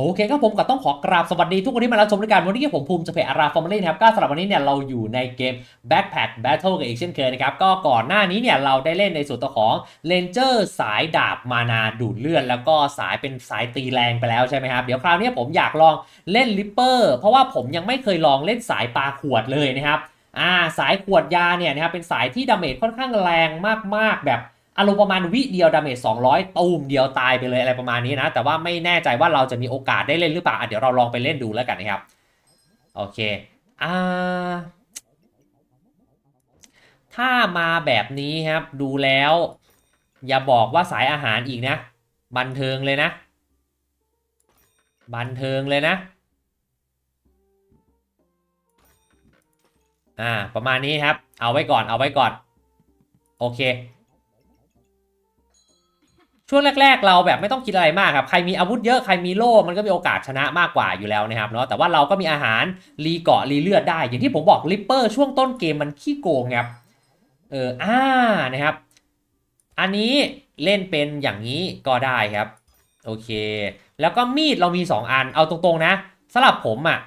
โอเคครับผมก็ต้องขอกราบสวัสดีทุกคนที่มารับชมด้วยกันวันนี้ผมภูมิจะเพจอาราฟอร์มาลีนะครับก็สำหรับวันนี้เนี่ยเราอยู่ในเกม Backpack Battle กันอีกเช่นเคยนะครับก็ก่อนหน้านี้เนี่ยเราได้เล่นในส่วนตัวของ Ranger สายดาบมานาดูดเลือดแล้วก็สายเป็นสายตีแรงไปแล้วใช่ไหมครับเดี๋ยวคราวนี้ผมอยากลองเล่นลิปเปอร์เพราะว่าผมยังไม่เคยลองเล่นสายปลาขวดเลยนะครับอ่าสายขวดยาเนี่ยนะครับเป็นสายที่ดาเมจค่อนข้างแรงมากๆแบบ อารมณ์ประมาณวิเดียวดาเมจ200 ตูมเดียวตายไปเลยอะไรประมาณนี้นะ แต่ว่าไม่แน่ใจว่าเราจะมีโอกาสได้เล่นหรือเปล่าเดี๋ยวเราลองไปเล่นดูแล้วกันนะครับ โอเคอ่าถ้ามาแบบนี้ครับดูแล้ว อย่าบอกว่าสายอาหารอีกนะ บันเทิงเลยนะ บันเทิงเลยนะอ่าประมาณนี้ครับ เอาไว้ก่อนเอาไว้ก่อน โอเค ช่วงแรก ๆ เราแบบไม่ต้องคิดอะไรมากครับ ใครมีอาวุธเยอะ ใครมีโล่มันก็มีโอกาสชนะมากกว่าอยู่แล้วนะครับเนาะ แต่ว่าเราก็มีอาหารรีเกาะรีเลือดได้ อย่างที่ผมบอกลิปเปอร์ช่วงต้นเกมมันขี้โกงครับ เออ อ่า นะครับ อันนี้เล่นเป็นอย่างนี้ก็ได้ครับ โอเค แล้วก็มีดเรามี 2 อัน เอาตรงๆนะสำหรับผมอะ่ะ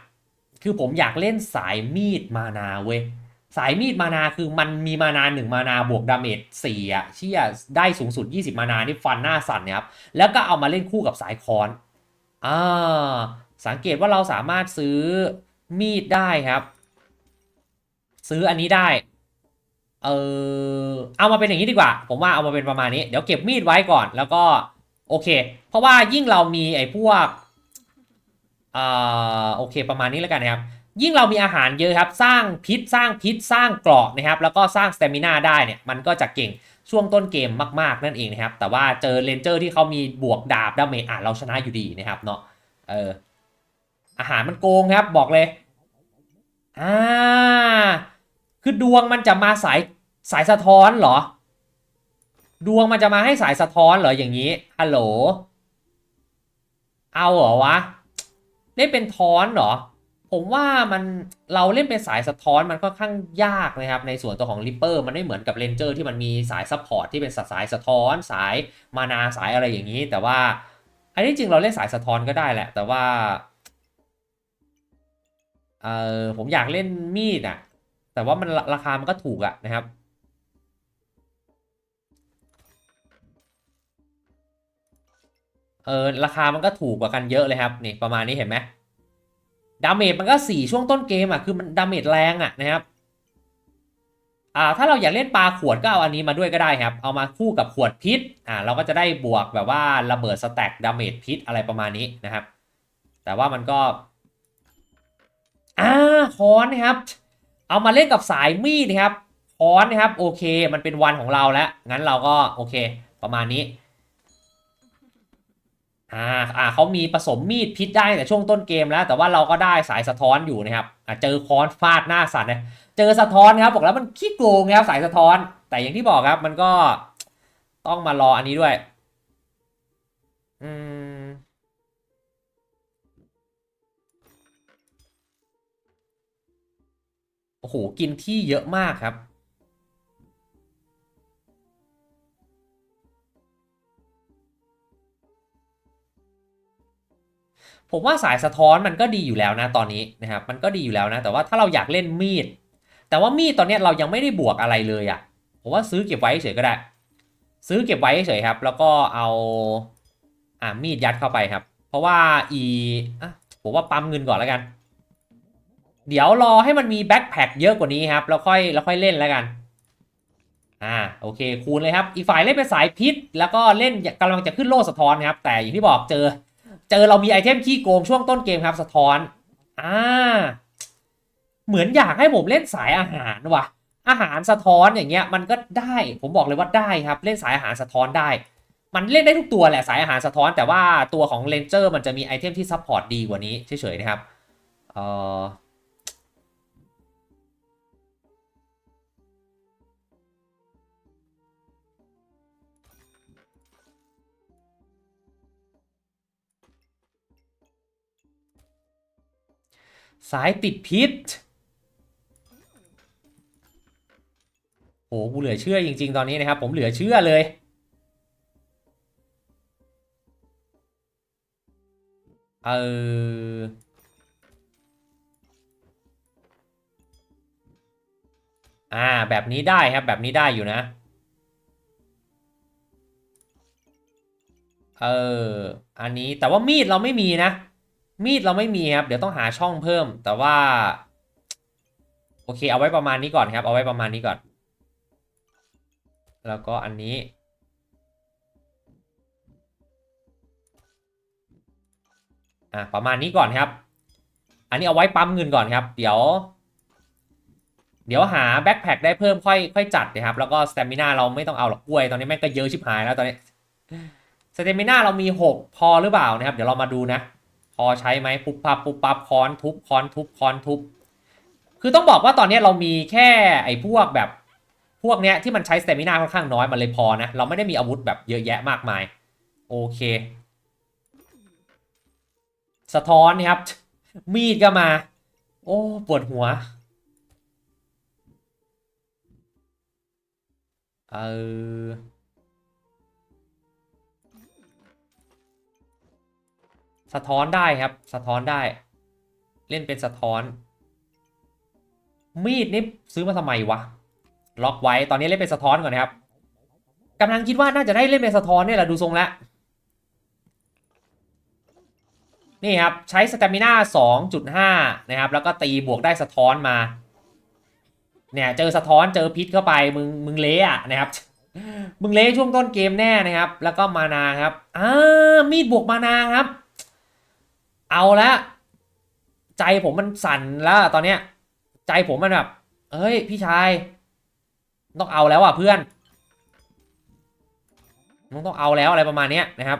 คือผมอยากเล่นสายมีดมานาเว้ย สายมีดมานาคือมันมีมานาหนึ่งมานาบวกดาเมจสี่อะเชี่ยได้สูงสุด 20 มานานี่ฟันหน้าสั่นเนี่ยครับ แล้วก็เอามาเล่นคู่กับสายคอนอ่าสังเกตว่าเราสามารถซื้อมีดได้ครับ ซื้ออันนี้ได้ เออเอามาเป็นอย่างนี้ดีกว่า ผมว่าเอามาเป็นประมาณนี้ เดี๋ยวเก็บมีดไว้ก่อน แล้วก็โอเค เพราะว่ายิ่งเรามีไอ้พวกอ่าโอเคประมาณนี้แล้วกันนะครับ ยิ่งเรามีอาหารเยอะครับ สร้างพิษสร้างพิษสร้างเกราะนะครับ แล้วก็สร้างสเตมินาได้เนี่ยมันก็จะเก่งช่วงต้นเกมมาก ๆ นั่นเองนะครับ แต่ว่าเจอเลนเจอร์ที่เขามีบวกดาบดาเมจอะเราชนะอยู่ดีนะครับเนาะเอออาหารมันโกงครับบอกเลยอ่าคือดวงมันจะมาสายสายสะท้อนเหรอ ดวงมันจะมาให้สายสะท้อนเหรออย่างนี้ฮัลโหลเอาเหรอวะเล่นเป็นท้อนเหรอ ผมว่ามันเราเล่นเป็นสายสะท้อนมันค่อนข้างยากนะครับในส่วนตัวของริปเปอร์มันไม่เหมือนกับเรนเจอร์ที่มันมีสายซัพพอร์ตที่เป็นสายสะท้อน สายมานาสายอะไรอย่างนี้ แต่ว่า อันนี้จริงเราเล่นสายสะท้อนก็ได้แหละ แต่ว่าเออผมอยากเล่นมีดอะแต่ว่ามันราคามันก็ถูกอะนะครับเออราคามันก็ถูกกว่ากันเยอะเลยครับนี่ประมาณนี้เห็นไหม ดาเมจมันก็สี่ช่วงต้นเกมอะคือมันดาเมจแรงอะนะครับอ่าถ้าเราอยากเล่นปลาขวดก็เอาอันนี้มาด้วยก็ได้ครับ เอามาคู่กับขวดพิษอ่าเราก็จะได้บวกแบบว่าระเบิดสแต็กดาเมจพิษอะไรประมาณนี้นะครับ แต่ว่ามันก็อ่าค้อนนะครับ เอามาเล่นกับสายมีดนะครับค้อนนะครับโอเค มันเป็นวันของเราแล้วงั้นเราก็โอเค ประมาณนี้ อ่าอ่าเขามีผสมมีดพิษได้แต่ช่วงต้นเกมแล้ว แต่ว่าเราก็ได้สายสะท้อนอยู่นะครับอ่าเจอค้อนฟาดหน้าสัตว์นะเจอสะท้อนครับบอกแล้วมันขี้โกงครับสายสะท้อน แต่อย่างที่บอกครับมันก็ต้องมารออันนี้ด้วย อืมโอ้โหกินที่เยอะมากครับ ผมว่าสายสะท้อนมันก็ดีอยู่แล้วนะตอนนี้นะครับมันก็ดีอยู่แล้วนะ แต่ว่าถ้าเราอยากเล่นมีด แต่ว่ามีดตอนนี้เรายังไม่ได้บวกอะไรเลยอะ่ะผมว่าซื้อเก็บไว้เฉยก็ได้ ซื้อเก็บไว้เฉยครับ แล้วก็เอาอ่ามีดยัดเข้าไปครับ เพราะว่าอีอะผมว่าปั๊มเงินก่อนแล้วกัน เดี๋ยวรอให้มันมีแบ็คแพคเยอะกว่านี้ครับแล้วค่อยแล้วค่อยเล่นแล้วกันอ่าโอเคคูณเลยครับอีกฝ่ายเล่นเป็นสายพิษ แล้วก็เล่นกำลังจะขึ้นโล่สะท้อนครับ แต่อย่างที่บอกเจอ เจอเรามีไอเทมขี้โกงช่วงต้นเกมครับสะท้อน อ่า เหมือนอยากให้ผมเล่นสายอาหารว่ะ อาหารสะท้อนอย่างเงี้ย มันก็ได้ ผมบอกเลยว่าได้ครับ เล่นสายอาหารสะท้อนได้ มันเล่นได้ทุกตัวแหละสายอาหารสะท้อน แต่ว่าตัวของเลนเจอร์มันจะมีไอเทมที่ซัพพอร์ตดีกว่านี้เฉยๆนะครับ เอ่อ สายติดพิษโหกูเหลือเชื่อจริง ๆ ตอนนี้นะครับ ผมเหลือเชื่อเลย เออ อ่า แบบนี้ได้ครับ แบบนี้ได้อยู่นะ เออ อันนี้แต่ว่ามีดเราไม่มีนะ มีดเราไม่มีครับ เดี๋ยวต้องหาช่องเพิ่ม แต่ว่า โอเค เอาไว้ประมาณนี้ก่อนครับ เอาไว้ประมาณนี้ก่อน แล้วก็อันนี้ อะประมาณนี้ก่อนครับ อันนี้เอาไว้ปั๊มเงินก่อนครับ เดี๋ยว เดี๋ยวหาแบ็คแพคได้เพิ่มค่อยค่อยจัดนะครับ แล้วก็สเตมินาเราไม่ต้องเอาหรอกกล้วย ตอนนี้แม่งก็เยอะชิบหายแล้วตอนนี้สเตมินาเรามี 6 พอหรือเปล่านะครับ เดี๋ยวเรามาดูนะ พอใช้ไหมปุ๊บปับปุ๊บปับค้อนทุบค้อนทุบค้อนทุบ คือต้องบอกว่าตอนนี้เรามีแค่ไอ้พวกแบบพวกเนี้ยที่มันใช้สเตมินาค่อนข้างน้อยมันเลยพอนะ เราไม่ได้มีอาวุธแบบเยอะแยะมากมาย โอเค สะท้อนนี่ครับ มีดก็มา โอ้ปวดหัว เออ สะท้อนได้ครับ สะท้อนได้ เล่นเป็นสะท้อน มีดนี่ซื้อมาทำไมวะ ล็อกไว้ ตอนนี้เล่นเป็นสะท้อนก่อนนะครับกำลังคิดว่าน่าจะได้เล่นเป็นสะท้อนเนี่ยแหละดูทรงแล้วนี่ครับ ใช้สเตมิน่า 2.5 นะครับ แล้วก็ตีบวกได้สะท้อนมา เนี่ย เจอสะท้อนเจอพิษเข้าไป มึงมึงเละอะนะครับ มึงเละช่วงต้นเกมแน่นะครับ แล้วก็มานาครับอ่ามีดบวกมานาครับ เอาละใจผมมันสั่นแล้วตอนเนี้ย ใจผมมันแบบเฮ้ย พี่ชาย ต้องเอาแล้วอะเพื่อนมึงต้องเอาแล้วอะไรประมาณเนี้ยนะครับ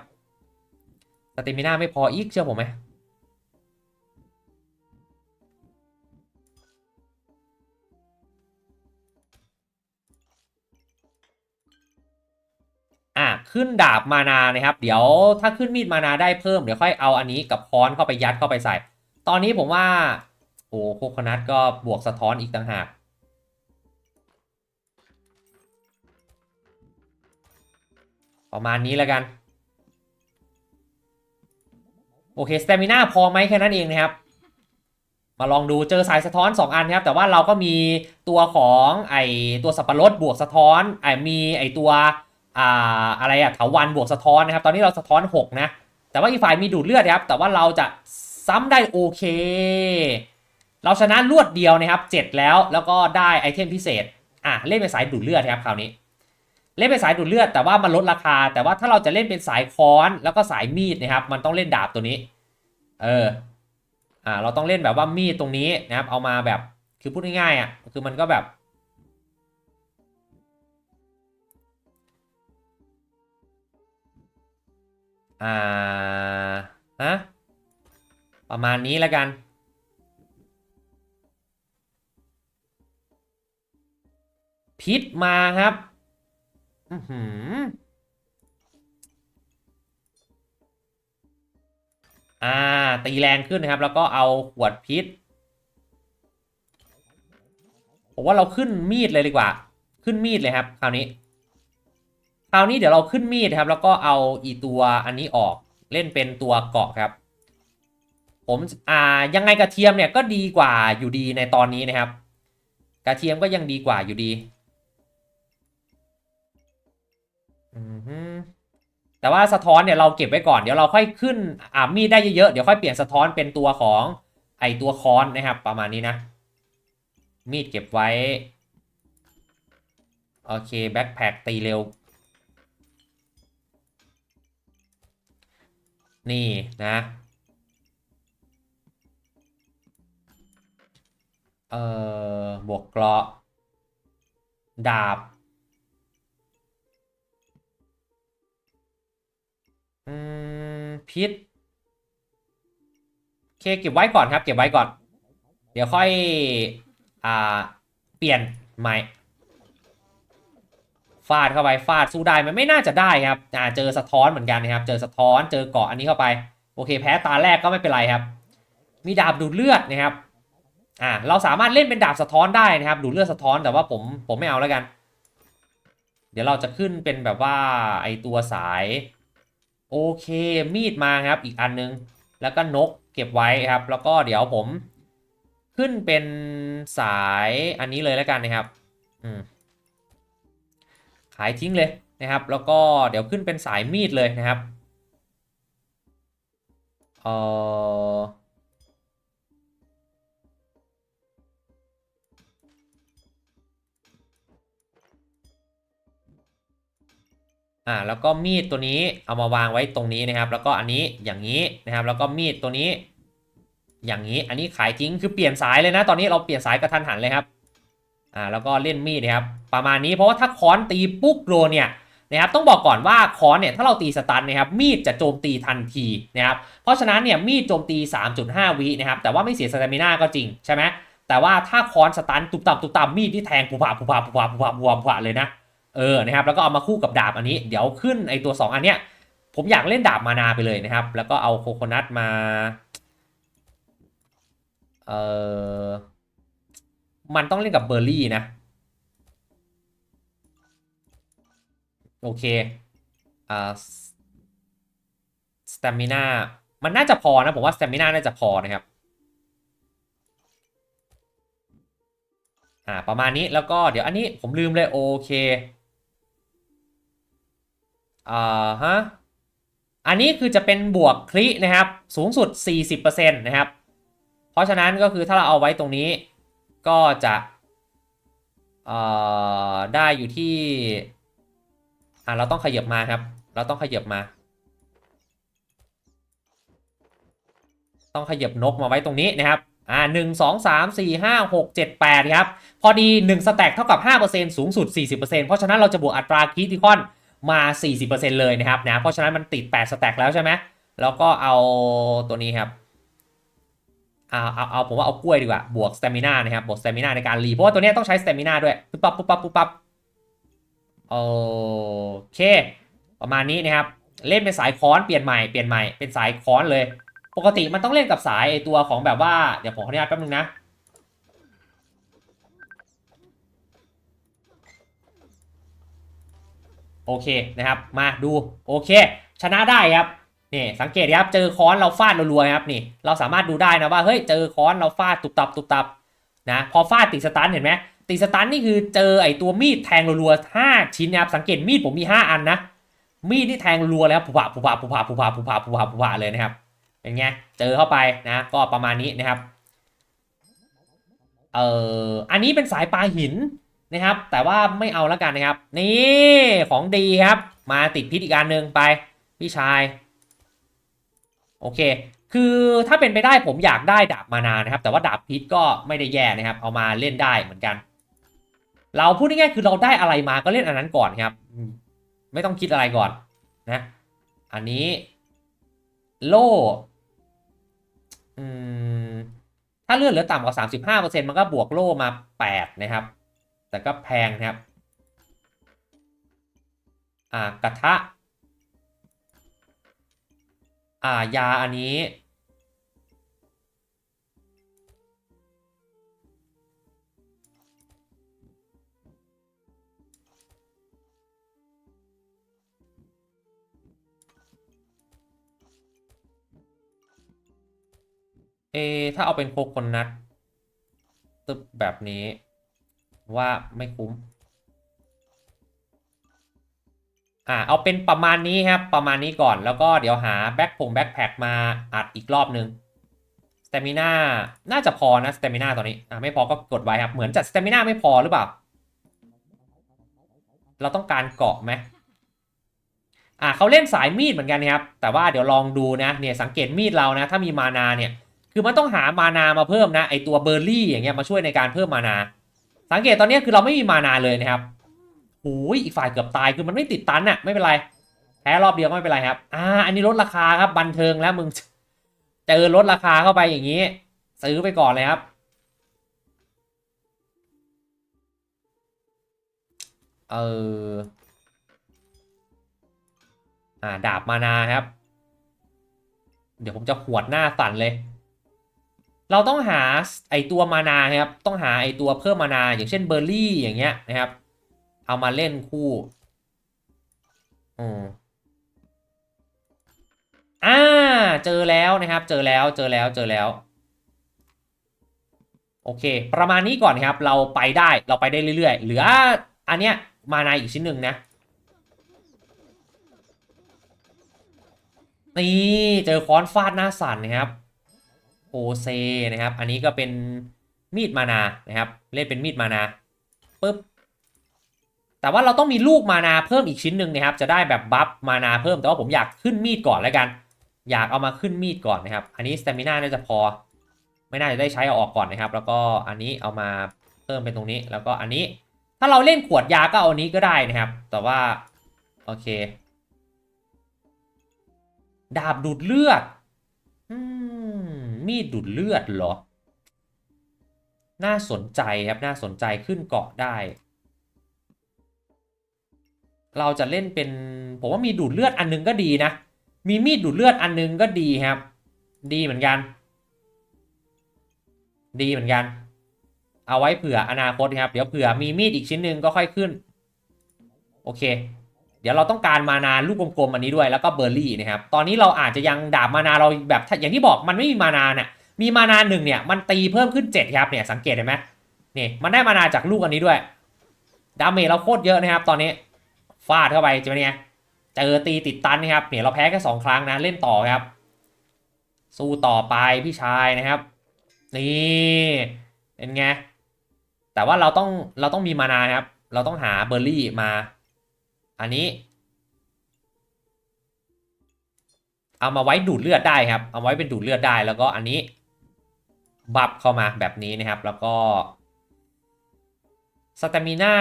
สเตมิน่าไม่พออีกเชื่อผมไหม ขึ้นดาบมานานะครับ เดี๋ยวถ้าขึ้นมีดมานาได้เพิ่มเดี๋ยวค่อยเอาอันนี้กับค้อนเข้าไปยัดเข้าไปใส่ ตอนนี้ผมว่า โอ้โคโคนัทก็บวกสะท้อนอีกต่างหากประมาณนี้แล้วกัน โอเคสเตมิน่าพอไหมแค่นั้นเองนะครับ มาลองดูเจอสายสะท้อน 2 อันครับ แต่ว่าเราก็มีตัวของไอตัวสับปะรดบวกสะท้อนไอมีไอตัว อ่าอะไรอะเถาวันบวกสะท้อนนะครับ ตอนนี้เราสะท้อน 6 นะ แต่ว่าอีกฝ่ายมีดูดเลือดครับ แต่ว่าเราจะซ้ำได้โอเค เราชนะรวดเดียวนะครับ 7 แล้วแล้วก็ได้ไอเทมพิเศษอะเล่นเป็นสายดูดเลือดครับคราวนี้ เล่นเป็นสายดูดเลือดแต่ว่ามันลดราคา แต่ว่าถ้าเราจะเล่นเป็นสายค้อนแล้วก็สายมีดนะครับ มันต้องเล่นดาบตัวนี้ เอออ่าเราต้องเล่นแบบว่ามีดตรงนี้นะครับ เอามาแบบคือพูดง่ายๆอะคือมันก็แบบ อ่าฮะประมาณนี้แล้วกัน พิษมาครับอือหืออ่า ตีแรงขึ้นนะครับ แล้วก็เอาขวดพิษผมว่าเราขึ้นมีดเลยดีกว่า ขึ้นมีดเลยครับ คราวนี้ คราวนี้เดี๋ยวเราขึ้นมีดครับ แล้วก็เอาอีตัวอันนี้ออกเล่นเป็นตัวเกาะครับ ผมอ่ายังไงกระเทียมเนี่ยก็ดีกว่าอยู่ดีในตอนนี้นะครับ กระเทียมก็ยังดีกว่าอยู่ดีแต่ว่าสะท้อนเนี่ยเราเก็บไว้ก่อนเดี๋ยวเราค่อยขึ้นอ่ามีดได้เยอะๆเดี๋ยวค่อยเปลี่ยนสะท้อนเป็นตัวของไอตัวค้อนนะครับ ประมาณนี้นะ มีดเก็บไว้ โอเคแบ็คแพคตีเร็ว นี่นะ เอ่อ บวกเกราะ ดาบ อืม พิษโอเค เก็บไว้ก่อนครับ เก็บไว้ก่อน เดี๋ยวค่อย อ่า เปลี่ยนใหม่ ฟาดเข้าไปฟาดสู้ได้ไหมันไม่น่าจะได้ครับอ่าเจอสะท้อนเหมือนกันนะครับ เจอสะท้อนเจอเกาะอันนี้เข้าไป โอเคแพ้ตาแรกก็ไม่เป็นไรครับ มีดาบดูดเลือดนะครับอ่าเราสามารถเล่นเป็นดาบสะท้อนได้นะครับ ดูดเลือดสะท้อนแต่ว่าผมผมไม่เอาแล้วกัน เดี๋ยวเราจะขึ้นเป็นแบบว่าไอตัวสายโอเคมีดมาครับอีกอันนึง แล้วก็นกเก็บไว้ครับ แล้วก็เดี๋ยวผม ขึ้นเป็นสายอันนี้เลยแล้วกันนะครับ อืมายทิ้งเลยนะครับ แล้วก็เดี๋ยวขึ้นเป็นสายมีดเลยนะครับเอออ่าแล้วก็มีดตัวนี้เอามาวางไว้ตรงนี้นะครับ แล้วก็อันนี้อย่างนี้นะครับ แล้วก็มีดตัวนี้ อย่างนี้อันนี้ขายทิ้งคือเปลี่ยนสายเลยนะ ตอนนี้เราเปลี่ยนสายกระทันหันเลยครับ อ่าแล้วก็เล่นมีดนะครับประมาณนี้เพราะว่าถ้าค้อนตีปุ๊กโดนเนี่ยนะครับต้องบอกก่อนว่าค้อนเนี่ยถ้าเราตีสตันนะครับมีดจะโจมตีทันทีนะครับเพราะฉะนั้นเนี่ยมีดโจมตี 3.5 วินะครับแต่ว่าไม่เสียสเตมิน่าก็จริงใช่ไหมแต่ว่าถ้าค้อนสตันตุบตับตุบตับมีดที่แทงผุผาผุผาผุผาผุผาผุผาผุผาเลยนะเออนะครับแล้วก็เอามาคู่กับดาบอันนี้ เดี๋ยวขึ้นไอตัว 2 อันเนี้ยผมอยากเล่นดาบมานาไปเลยนะครับ แล้วก็เอาโคโคนัทมาเออ มันต้องเล่นกับเบอร์รี่นะ โอเคอ่าสเตมิน่ามันน่าจะพอนะ ผมว่าสเตมิน่าน่าจะพอนะครับอ่าประมาณนี้แล้วก็เดี๋ยวอันนี้ผมลืมเลยโอเคอ่าฮะอันนี้คือจะเป็นบวกคลินะครับ สูงสุด 40%นะครับ เพราะฉะนั้นก็คือถ้าเราเอาไว้ตรงนี้ ก็จะได้อยู่ที่อ่าเราต้องขยับมาครับ เราต้องขยับมา ต้องขยับนกมาไว้ตรงนี้นะครับอ่าหนึ่งสองสามสี่ห้าหกเจ็ดแปดครับ พอดี1สแต็กเท่ากับ5%สูงสุด40%เปอร์เซ็นเพราะฉะนั้นเราจะบวกอัตราคิติคอนมา 40%เลยนะครับนะ เพราะฉะนั้นมันติด8สแต็กแล้วใช่ไหม แล้วก็เอาตัวนี้ครับ เอาเอาเอาผมว่าเอากล้วยดีกว่า บวกสเตมินานะครับ บวกสเตมินาในการรีเพราะว่าตัวนี้ต้องใช้สเตมินาด้วย ปุ๊บปั๊บปุ๊บปั๊บปุ๊บปั๊บโอเค ประมาณนี้นะครับ เล่นเป็นสายค้อนเปลี่ยนใหม่ เปลี่ยนใหม่ เป็นสายค้อนเลย ปกติมันต้องเล่นกับสายไอตัวของแบบว่า เดี๋ยวผมขออนุญาตแป๊บนึงนะ โอเคนะครับ มาดู โอเค ชนะได้ครับ นี่สังเกตครับเจอค้อนเราฟาดรัวๆครับนี่เราสามารถดูได้นะว่าเฮ้ยเจอค้อนเราฟาดตุบตับตุบตับนะพอฟาดติดสตันเห็นไหมติดสตันนี่คือเจอไอตัวมีดแทงรัวๆห้าชิ้นนะครับสังเกตมีดผมมี 5 อันนะมีดที่แทงรัวแล้วผุผาผุผาผุผาผุผาผุผาผุผาผุผาเลยนะครับเป็นไงเจอเข้าไปนะก็ประมาณนี้นะครับเอ่ออันนี้เป็นสายปลาหินนะครับ แต่ว่าไม่เอาแล้วกันนะครับ นี่ของดีครับ มาติดพิษอีกอันหนึ่งไปพี่ชาย โอเค คือถ้าเป็นไปได้ผมอยากได้ดาบมานานะครับ แต่ว่าดาบพิษก็ไม่ได้แย่นะครับ เอามาเล่นได้เหมือนกัน เราพูดง่ายๆคือเราได้อะไรมาก็เล่นอันนั้นก่อนครับ ไม่ต้องคิดอะไรก่อนนะ อันนี้โล่อืมถ้าเลือดเหลือต่ำกว่า 35%มันก็บวกโล่มา 8 นะครับ แต่ก็แพงนะครับ อ่ากระทะ อ่ายาอันนี้ เอ ถ้าเอาเป็นโคโคนัทตึบแบบนี้ ว่าไม่คุ้ม อ่าเอาเป็นประมาณนี้ครับประมาณนี้ก่อนแล้วก็เดี๋ยวหาแบ็คผงแบ็คแพ็คมาอัดอีกรอบนึงสเตมิน่าน่าจะพอนะสเตมิน่าตอนนี้อ่าไม่พอก็กดไว้ครับเหมือนจัดสเตมิน่าไม่พอหรือเปล่าเราต้องการเกาะไหมอ่าเขาเล่นสายมีดเหมือนกันนะครับ แต่ว่าเดี๋ยวลองดูนะเนี่ยสังเกตมีดเรานะ ถ้ามีมานาเนี่ย คือมันต้องหามานามาเพิ่มนะไอตัวเบอร์รี่อย่างเงี้ยมาช่วยในการเพิ่มมานา สังเกตตอนนี้คือเราไม่มีมานาเลยนะครับ โอ้ยอีกฝ่ายเกือบตายคือมันไม่ติดตันอะไม่เป็นไร แพ้รอบเดียวก็ไม่เป็นไรครับ อ่า อันนี้ลดราคาครับบันเทิงแล้วมึงเจอลดราคาเข้าไปอย่างนี้ ซื้อไปก่อนเลยครับเอออ่าดาบมานาครับ เดี๋ยวผมจะหวดหน้าสั่นเลย เราต้องหาไอตัวมานาครับ ต้องหาไอตัวเพิ่มมานา อย่างเช่นเบอร์รี่อย่างเงี้ยนะครับ เอามาเล่นคู่อืมอ่า เจอแล้วนะครับ เจอแล้วเจอแล้วเจอแล้ว โอเค ประมาณนี้ก่อนครับ เราไปได้เราไปได้เรื่อยๆ เหลืออันเนี้ยมานาอีกชิ้นหนึ่งนะนี่เจอค้อนฟาดหน้าสันนะครับโอเซนะครับ อันนี้ก็เป็นมีดมานานะครับ เล่นเป็นมีดมานาปึ๊บ แต่ว่าเราต้องมีลูกมานาเพิ่มอีกชิ้นหนึ่งนะครับ จะได้แบบบัฟมานาเพิ่ม แต่ว่าผมอยากขึ้นมีดก่อนแล้วกัน อยากเอามาขึ้นมีดก่อนนะครับ อันนี้สเตมิน่าน่าจะพอ ไม่น่าจะได้ใช้เอาออกก่อนนะครับ แล้วก็อันนี้เอามาเพิ่มเป็นตรงนี้ แล้วก็อันนี้ ถ้าเราเล่นขวดยาก็เอาอันนี้ก็ได้นะครับ แต่ว่าโอเค ดาบดูดเลือดอมมีดดูดเลือดเหรอ น่าสนใจครับ น่าสนใจขึ้นเกาะได้ เราจะเล่นเป็นผมว่ามีดูดเลือดอันนึงก็ดีนะ มีมีดดูดเลือดอันนึงก็ดีครับ ดีเหมือนกัน ดีเหมือนกัน เอาไว้เผื่ออนาคตครับ เดี๋ยวเผื่อมีมีดอีกชิ้นหนึ่งก็ค่อยขึ้น โอเค เดี๋ยวเราต้องการมานาลูกกลมๆอันนี้ด้วยแล้วก็เบอร์รี่นะครับ ตอนนี้เราอาจจะยังดาบมานาเราแบบอย่างที่บอกมันไม่มีมานาเนี่ยมีมานาหนึ่งเนี่ยมันตีเพิ่มขึ้น7ครับเนี่ยสังเกตเห็นไหมนี่มันได้มานาจากลูกอันนี้ด้วย ดาเมจเราโคตรเยอะนะครับตอนนี้ ฟาดเข้าไปจะเป็นไงเจอตีติดตันนะครับเนี่ยเราแพ้แค่สองครั้งนะเล่นต่อครับ สู้ต่อไปพี่ชายนะครับ นี่เป็นไงแต่ว่าเราต้องเราต้องมีมานาครับ เราต้องหาเบอร์รี่มา อันนี้ เอามาไว้ดูดเลือดได้ครับ เอาไว้เป็นดูดเลือดได้แล้วก็อันนี้บัฟเข้ามาแบบนี้นะครับ แล้วก็ สเตมิน่า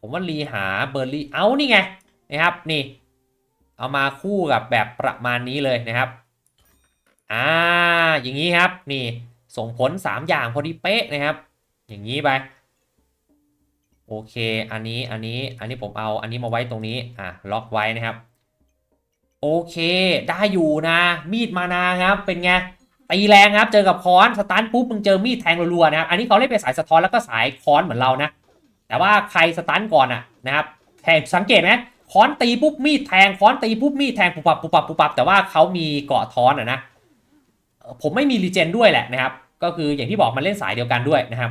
ผมว่ารีหาเบอร์รี่เอานี่ไงนะครับนี่ เอามาคู่กับแบบประมาณนี้เลยนะครับอ่าอย่างนี้ครับนี่ส่งผล 3 อย่างพอดีเป๊ะนะครับ อย่างนี้ไปโอเค อันนี้ อันนี้ อันนี้ผมเอา อันนี้มาไว้ตรงนี้ อะ ล็อกไว้นะครับ โอเค ได้อยู่นะ มีดมานาครับ เป็นไง ตีแรงครับ เจอกับค้อน สตันปุ๊บ มึงเจอมีดแทงรัวๆนะครับ อันนี้เขาเล่นเป็นสายสะท้อนแล้วก็สายค้อนเหมือนเรานะ แต่ว่าใครสตันก่อนอะนะครับแทงสังเกตไหมค้อนตีปุ๊บมีดแทงค้อนตีปุ๊บมีดแทงปุบปับปุบปับปุบปับแต่ว่าเขามีเกาะท้อนอะนะผมไม่มีรีเจนด้วยแหละนะครับ ก็คืออย่างที่บอกมันเล่นสายเดียวกันด้วยนะครับ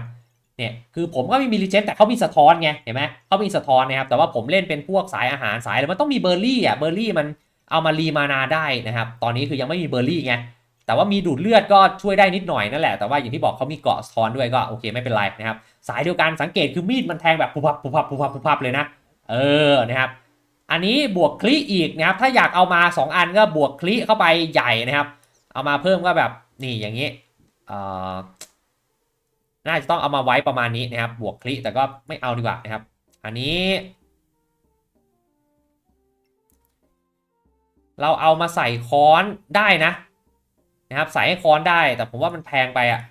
เนี่ยคือผมก็ไม่มีรีเจนแต่เขามีสะท้อนไงเห็นไหมเขามีสะท้อนนะครับแต่ว่าผมเล่นเป็นพวกสายอาหารสายอะไรมันต้องมีเบอร์รี่อะเบอร์รี่มันเอามารีมานาได้นะครับ ตอนนี้คือยังไม่มีเบอร์รี่ไงแต่ว่ามีดูดเลือดก็ช่วยได้นิดหน่อยนั่นแหละแต่ว่าอย่างที่บอกเขามีเกาะสะท้อนด้วยก็โอเคไม่เป็นไรนะครับ สายเดียวกันสังเกตคือมีดมันแทงแบบปุบปับปุบปับปุบปับปุบปับเลยนะ เออนะครับ อันนี้บวกคลิอีกนะครับ ถ้าอยากเอามา 2 อันก็บวกคลิเข้าไปใหญ่นะครับ เอามาเพิ่มก็แบบนี่อย่างนี้เอ่อน่าจะต้องเอามาไว้ประมาณนี้นะครับ บวกคลิแต่ก็ไม่เอาดีกว่านะครับ อันนี้ เราเอามาใส่ค้อนได้นะ นะครับ ใส่ให้ค้อนได้แต่ผมว่ามันแพงไปอะ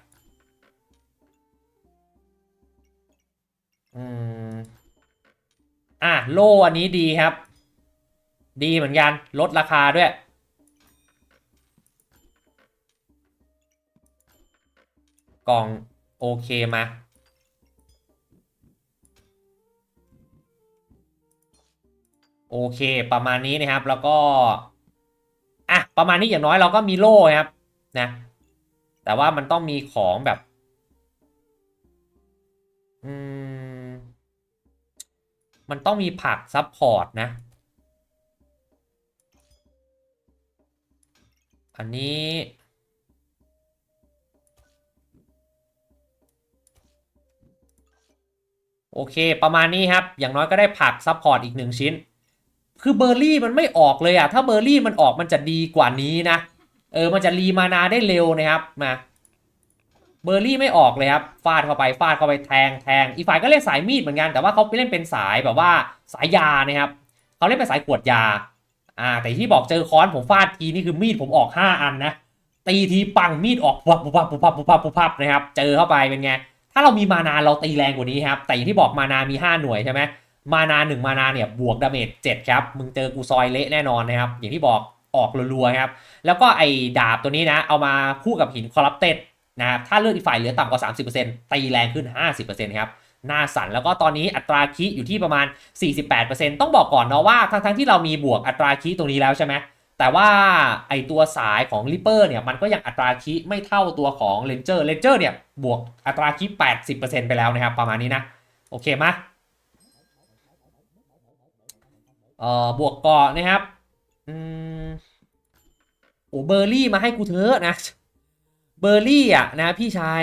อืมอะโล่อันนี้ดีครับ ดีเหมือนกัน ลดราคาด้วย กล่องโอเคมาโอเค ประมาณนี้นะครับ แล้วก็ อะ ประมาณนี้อย่างน้อยเราก็มีโล่ครับ นะ แต่ว่ามันต้องมีของแบบ อืม มันต้องมีผักซับพอร์ตนะ อันนี้ โอเคประมาณนี้ครับ อย่างน้อยก็ได้ผักซัพพอร์ตอีกหนึ่งชิ้น คือเบอร์รี่มันไม่ออกเลยอะถ้าเบอร์รี่มันออกมันจะดีกว่านี้นะ เออ มันจะรีมานาได้เร็วนะครับมา เบอร์รี่ไม่ออกเลยครับฟาดเข้าไปฟาดเข้าไปแทงแทงอีฝ่ายก็เล่นสายมีดเหมือนกันแต่ว่าเขาไปเล่นเป็นสายแบบว่าสายยานะครับเขาเล่นเป็นสายขวดยาอ่าแต่ที่บอกเจอค้อนผมฟาดทีนี่คือมีดผมออก 5 อันนะตีทีปังมีดออกปุ๊บปุบปุบปุบปุบปุบปุบนะครับเจอเข้าไปเป็นไงถ้าเรามีมานาเราตีแรงกว่านี้ครับแต่อย่างที่บอกมานามี 5 หน่วยใช่ไหมมานาหนึ่งมานาเนี่ยบวกดาเมจเจ็ดครับมึงเจอกูซอยเละแน่นอนนะครับอย่างที่บอกออกรัวๆครับแล้วก็ไอ้ดาบตัวนี้นะเอามาคู่กับหินคอรัปเต็ด นะครับถ้าเลือดอีกฝ่ายเหลือต่ำกว่า 30%ตีแรงขึ้น 50%ครับหน้าสั่นแล้วก็ตอนนี้อัตราคีอยู่ที่ประมาณ 48%ต้องบอกก่อนเนาะว่าทั้งๆที่เรามีบวกอัตราคีตรงนี้แล้วใช่ไหมแต่ว่าไอตัวสายของ Reaper เนี่ยมันก็ยังอัตราคิไม่เท่าตัวของ Ranger Ranger เนี่ยบวกอัตราคิ80%ไปแล้วนะครับ ประมาณนี้นะ โอเคมะเอ่อบวกกาะนนะครับอืมโอเบอร์รี่มาให้กูเถอะนะ บอร์รี่อะนะพี่ชาย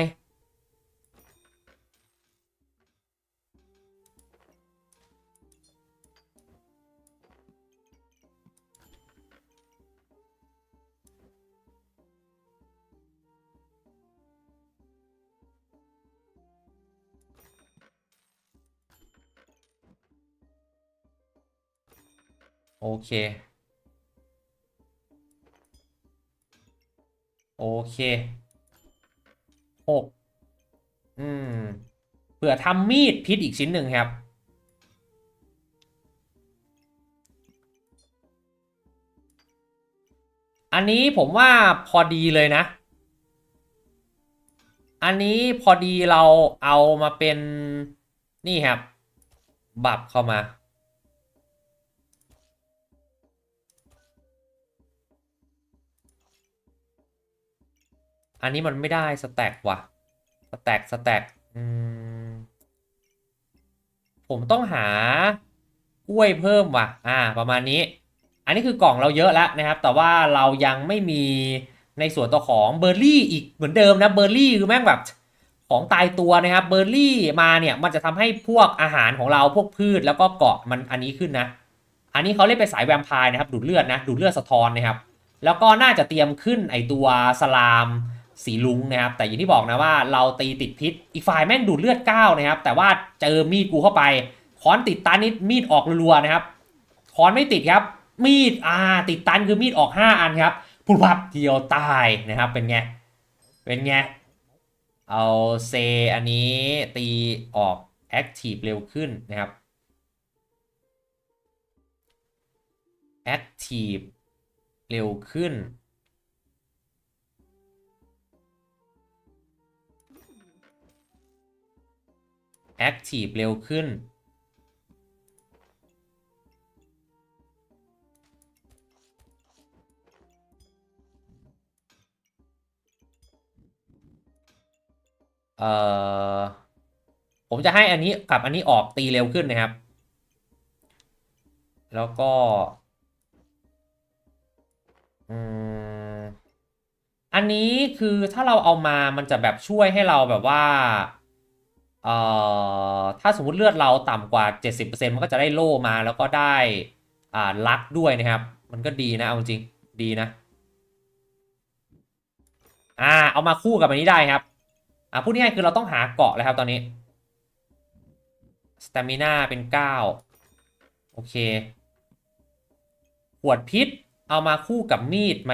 โอเค โอเค หกอืมเผื่อทำมีดพิษอีกชิ้นหนึ่งครับ อันนี้ผมว่าพอดีเลยนะ อันนี้พอดีเราเอามาเป็นนี่ครับ บับเข้ามา อันนี้มันไม่ได้สแต็กว่ะสแต็กสแต็กผมต้องหากล้วยเพิ่มว่ะ อ่า ประมาณนี้ อันนี้คือกล่องเราเยอะแล้วนะครับ แต่ว่าเรายังไม่มีในส่วนตัวของเบอร์รี่อีกเหมือนเดิมนะเบอร์รี่คือแม่งแบบของตายตัวนะครับเบอร์รี่มาเนี่ยมันจะทำให้พวกอาหารของเราพวกพืชแล้วก็เกาะมันอันนี้ขึ้นนะ อันนี้เขาเรียกเป็นสายแวมไพร์นะครับดูดเลือดนะดูดเลือดสะท้อนนะครับ แล้วก็น่าจะเตรียมขึ้นไอตัวสลาม สีลุงนะครับแต่อย่างที่บอกนะว่าเราตีติดพิษอีกฝ่ายแม่งดูดเลือดก้าวนะครับ แต่ว่าเจอมีดกูเข้าไปค้อนติดตันนี่มีดออกรัวๆนะครับค้อนไม่ติดครับ มีดอ่าติดตันคือมีดออก 5 อันครับพุบพับเดียวตายนะครับเป็นไงเป็นไงเอาเซอันนี้ตีออกแอคทีฟเร็วขึ้นนะครับแอคทีฟเร็วขึ้น แอคทีฟเร็วขึ้น เอ่อ ผมจะให้อันนี้กับอันนี้ออกตีเร็วขึ้นนะครับ แล้วก็ อืม อันนี้คือถ้าเราเอามามันจะแบบช่วยให้เราแบบว่า เอ่อถ้าสมมุติเลือดเราต่ำกว่า 70%มันก็จะได้โล่มาแล้วก็ได้อ่าลักด้วยนะครับ มันก็ดีนะเอาจริงดีนะอ่าเอามาคู่กับอันนี้ได้ครับอ่าพูดง่ายคือเราต้องหาเกาะเลยครับตอนนี้สเตมิน่าเป็น 9 โอเค ขวดพิษเอามาคู่กับมีดไหม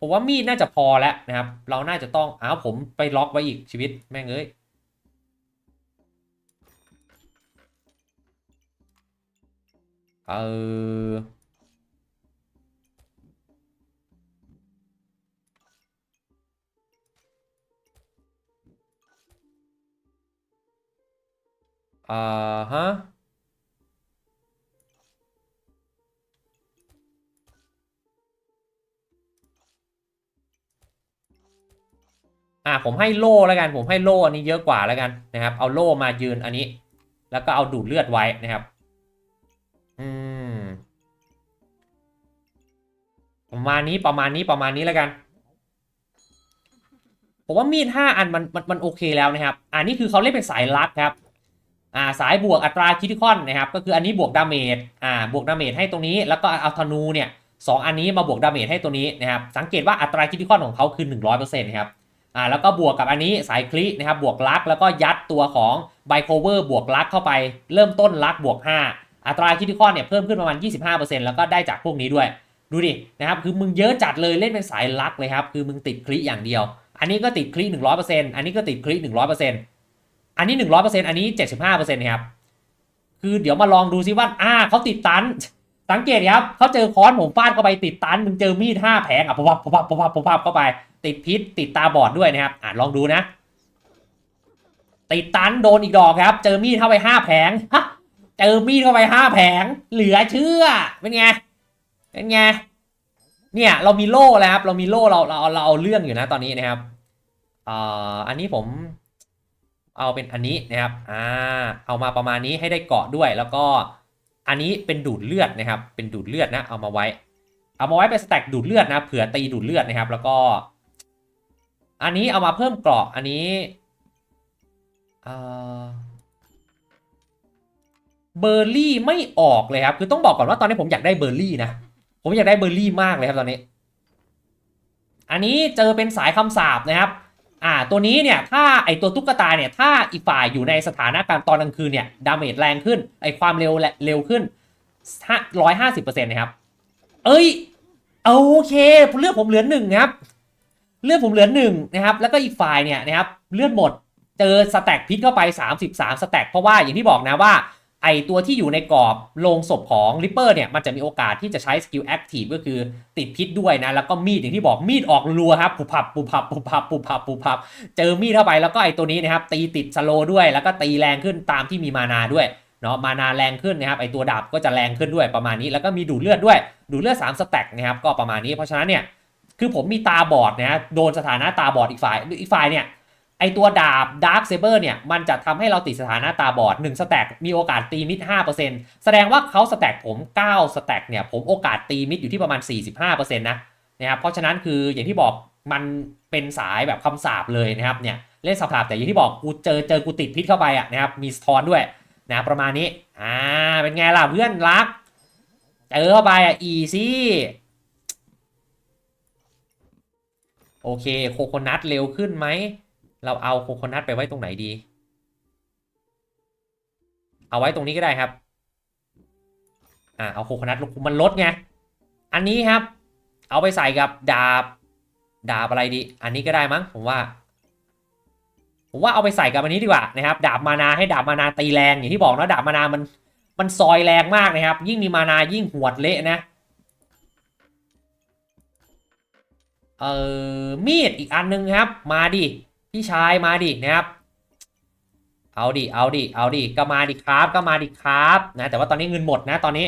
ผมว่ามีดน่าจะพอแล้วนะครับ เราน่าจะต้องอ้าวผมไปล็อกไว้อีกชีวิตแม่งเอ้ย เอออ่าฮะอ่าผมให้โล่แล้วกัน ผมให้โล่อันนี้เยอะกว่าแล้วกันนะครับ เอาโล่มายืนอันนี้ แล้วก็เอาดูดเลือดไว้นะครับ ประมาณนี้ประมาณนี้ประมาณนี้แล้วกัน ผมว่ามีดห้าอันมันมันมันโอเคแล้วนะครับ อันนี้คือเขาเล่นเป็นสายลัดครับ อ่าสายบวกอัตราคิทิคอนนะครับ ก็คืออันนี้บวกดาเมจ อ่าบวกดาเมจให้ตรงนี้ แล้วก็เอาธนูเนี่ยสองอันนี้มาบวกดาเมจให้ตัวนี้นะครับ สังเกตว่าอัตราคิทิคอนของเขาคือ 100%นะครับอ่าแล้วก็บวกกับอันนี้สายคลินะครับบวกลักแล้วก็ยัดตัวของไบโคเวอร์บวกลักเข้าไป เริ่มต้นลักบวก 5 อัตราคิทิคอนเนี่ยเพิ่มขึ้นประมาณ 25%แล้วก็ได้จากพวกนี้ด้วย ดูดินะครับคือมึงเยอะจัดเลยเล่นเป็นสายลักเลยครับคือมึงติดคลิอย่างเดียว อันนี้ก็ติดคลิ100%อันนี้ก็ติดคลิ100%อันนี้100%อันนี้75%นะครับคือเดี๋ยวมาลองดูซิว่าอ่าเขาติดตัน สังเกตครับเขาเจอค้อนผมฟาดเข้าไปติดตันมึงเจอมีดห้าแผงอะปับปับปับปับปับปับเข้าไป ติดพิษติดตาบอดด้วยนะครับอ่าลองดูนะ ติดตันโดนอีกดอกครับ เจอมีดเข้าไปห้าแผงฮะเจอมีดเข้าไปห้าแผง เหลือเชื่อเป็นไง เป็นไงเนี่ยเรามีโล่แล้วครับเรามีโล่เราเราเราเอาเรื่องอยู่นะตอนนี้นะครับเอ่ออันนี้ผมเอาเป็นอันนี้นะครับอ่าเอามาประมาณนี้ให้ได้เกาะด้วย แล้วก็อันนี้เป็นดูดเลือดนะครับ เป็นดูดเลือดนะเอามาไว้ เอามาไว้เป็นสแต็กดูดเลือดนะเผื่อตีดูดเลือดนะครับ แล้วก็ อันนี้เอามาเพิ่มเกราะอันนี้อ่อเบอร์รี่ไม่ออกเลยครับ คือต้องบอกก่อนว่าตอนนี้ผมอยากได้เบอร์รี่นะ ผมอยากได้เบอร์รี่มากเลยครับตอนนี้ อันนี้เจอเป็นสายคำสาปนะครับ อ่า ตัวนี้เนี่ย ถ้าไอตัวตุ๊กตาเนี่ย ถ้าอีกฝ่ายอยู่ในสถานการณ์ตอนกลางคืนเนี่ย ดาเมจแรงขึ้น ไอความเร็วเร็วขึ้นร้อยห้าสิบเปอร์เซ็นต์นะครับ เอ้ย โอเค เลือดผมเหลือหนึ่งครับ เลือดผมเหลือหนึ่งนะครับ แล้วก็อีกฝ่ายเนี่ยนะครับ เลือดหมด เจอสแต็กพิษเข้าไป33สแต็กเพราะว่าอย่างที่บอกนะว่า ไอตัวที่อยู่ในกรอบโลงศพของริปเปอร์เนี่ยมันจะมีโอกาสที่จะใช้สกิลแอคทีฟก็คือติดพิษด้วยนะ แล้วก็มีดอย่างที่บอกมีดออกรัวครับปุบพับปุบพับปุบพับปุบพับปุบพับ เจอมีดเข้าไปแล้วก็ไอตัวนี้นะครับตีติดสโลด้วย แล้วก็ตีแรงขึ้นตามที่มีมานาด้วยเนาะมานาแรงขึ้นนะครับไอตัวดาบก็จะแรงขึ้นด้วยประมาณนี้ แล้วก็มีดูดเลือดด้วย ดูดเลือด3สแต็กนะครับก็ประมาณนี้เพราะฉะนั้นเนี่ยคือผมมีตาบอดนะโดนสถานะตาบอดอีกฝ่ายอีกฝ่ายเนี่ย ไอตัวดาบ Dark Saber เนี่ย มันจะทำให้เราติดสถานะตาบอด 1 สแต็กมีโอกาสตีมิด 5%แสดงว่าเขาสแต็กผม 9 สแต็กเนี่ย ผมโอกาสตีมิดอยู่ที่ประมาณ 45%นะนะครับเพราะฉะนั้นคืออย่างที่บอกมันเป็นสายแบบคำสาบเลยนะครับเนี่ยเล่นสับสาบแต่อย่างที่บอกกูเจอเจอกูติดพิษเข้าไปอะนะครับมีสทอนด้วยนะประมาณนี้อ่าเป็นไงล่ะเพื่อนรักเจอเข้าไปอะอีซี่โอเคโคโคนัทเร็วขึ้นไหม เราเอาโคโคนัทไปไว้ตรงไหนดี เอาไว้ตรงนี้ก็ได้ครับ อ่าเอาโคโคนัทลงมันลดไง อันนี้ครับ เอาไปใส่กับดาบ ดาบอะไรดี อันนี้ก็ได้มั้งผมว่า ผมว่าเอาไปใส่กับอันนี้ดีกว่านะครับ ดาบมานาให้ดาบมานาตีแรงอย่างที่บอกนะดาบมานามันมันซอยแรงมากนะครับ ยิ่งมีมานายิ่งหวดเละนะ เอ่อมีดอีกอันนึงครับ มาดิ พี่ชายมาดินะครับ เอาดิ เอาดิ เอาดิ ก็มาดิครับ ก็มาดิครับนะ แต่ว่าตอนนี้เงินหมดนะตอนนี้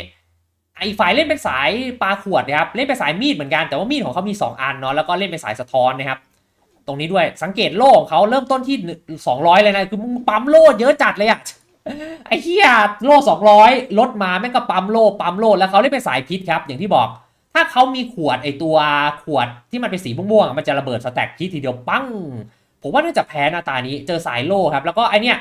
ไอ้ฝ่ายเล่นเป็นสายปลาขวดนะครับ เล่นเป็นสายมีดเหมือนกัน แต่ว่ามีดของเขามี 2 อันเนาะ แล้วก็เล่นเป็นสายสะท้อนนะครับ ตรงนี้ด้วย สังเกตโล่ของเขาเริ่มต้นที่ 200 เลยนะ คือมึงปั๊มโล่เยอะจัดเลยอะไอ้เหี้ยโล่200 ลดมาแม่งก็ปั๊มโล่ปั๊มโล่ แล้วเขาเล่นเป็นสายพิษครับ อย่างที่บอก ถ้าเขามีขวดไอตัวขวดที่มันเป็นสีม่วงๆ มันจะระเบิดสแต็กพิษทีเดียวปั้ง ผมว่าน่าจะแพ้หน้าตานี้เจอสายโล่ครับ แล้วก็ไอเนี้ย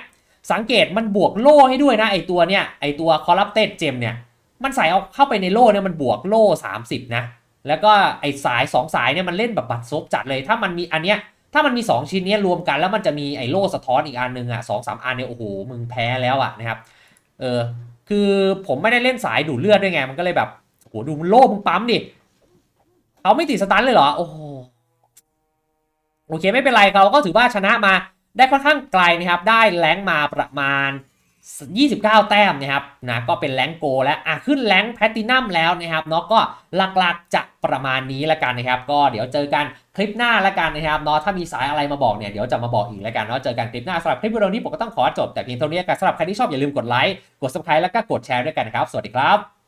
สังเกตมันบวกโล่ให้ด้วยนะไอตัวเนี้ยไอตัวคอรัปเต็ดเจมเนี่ยมันใส่เอาเข้าไปในโล่เนี่ยมันบวกโล่ 30 นะ แล้วก็ไอสาย 2 สายเนี่ยมันเล่นแบบบัตรซบจัดเลย ถ้ามันมีอันเนี้ยถ้ามันมี 2 ชิ้นเนี้ยรวมกันแล้วมันจะมีไอโล่สะท้อนอีกอันนึงอะสองสามอันเนี่ยโอ้โหมึงแพ้แล้วอะนะครับเออคือผมไม่ได้เล่นสายดูดเลือดด้วยไงมันก็เลยแบบโหดูโล่มึงปั๊มดิเขาไม่ติดสตันเลยเหรอโอ้โห โอเคไม่เป็นไรเขาก็ถือว่าชนะมาได้ค่อนข้างไกลนะครับ ได้แรงมาประมาณ 29 แต้มนะครับนะก็เป็นแรงโกแล้วอะขึ้นแรงแพลตินัมแล้วนะครับเนาะก็หลักๆจะประมาณนี้ละกันนะครับ ก็เดี๋ยวเจอกันคลิปหน้าละกันนะครับเนาะถ้ามีสายอะไรมาบอกเนี่ยเดี๋ยวจะมาบอกอีกละกันเนาะเจอกันคลิปหน้าสำหรับคลิปวิดีโอนี้ผมก็ต้องขอจบแต่เพียงเท่านี้กันสำหรับใครที่ชอบอย่าลืมกดไลค์กด subscribe แล้วก็กดแชร์ด้วยกันนะครับ สวัสดีครับ